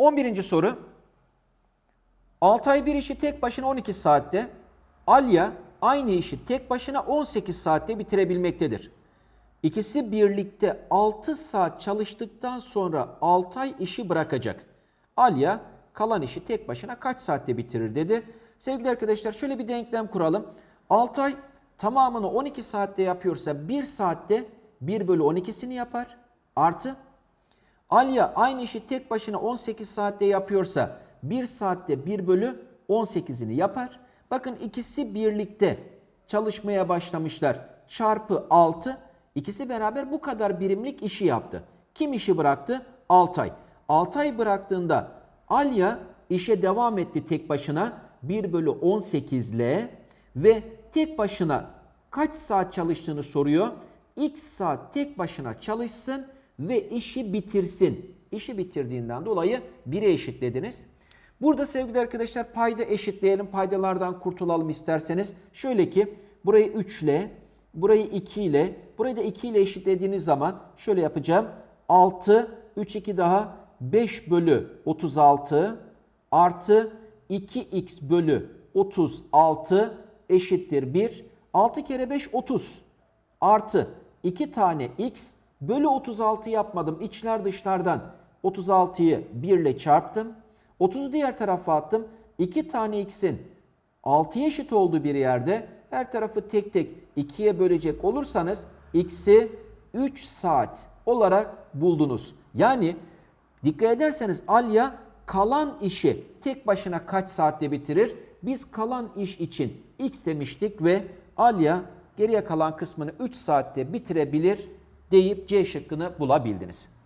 11. soru. Altay bir işi tek başına 12 saatte, Alya aynı işi tek başına 18 saatte bitirebilmektedir. İkisi birlikte 6 saat çalıştıktan sonra Altay işi bırakacak. Alya kalan işi tek başına kaç saatte bitirir dedi. Sevgili arkadaşlar şöyle bir denklem kuralım. Altay tamamını 12 saatte yapıyorsa 1 saatte 1 bölü 12'sini yapar. Artı Alya aynı işi tek başına 18 saatte yapıyorsa 1 saatte 1 bölü 18'ini yapar. Bakın ikisi birlikte çalışmaya başlamışlar. Çarpı 6. İkisi beraber bu kadar birimlik işi yaptı. Kim işi bıraktı? Altay. Altay bıraktığında Alya işe devam etti tek başına 1 bölü 18 ile ve tek başına kaç saat çalıştığını soruyor. X saat tek başına çalışsın ve işi bitirsin. İşi bitirdiğinden dolayı 1'e eşitlediniz. Burada sevgili arkadaşlar payda eşitleyelim. Paydalardan kurtulalım isterseniz. Şöyle ki burayı 3 ile, burayı 2 ile, burayı da 2 ile eşitlediğiniz zaman şöyle yapacağım. 6, 3, 2 daha 5 bölü 36 artı 2x bölü 36 eşittir 1. 6 kere 5 30 artı 2 tane x bölü 36 yapmadım. İçler dışlardan 36'yı 1 ile çarptım. 30'u diğer tarafa attım. 2 tane x'in 6'ya eşit olduğu bir yerde her tarafı tek tek 2'ye bölecek olursanız x'i 3 saat olarak buldunuz. Yani dikkat ederseniz Alya kalan işi tek başına kaç saatte bitirir? Biz kalan iş için x demiştik ve Alya geriye kalan kısmını 3 saatte bitirebilir deyip C şıkkını bulabildiniz.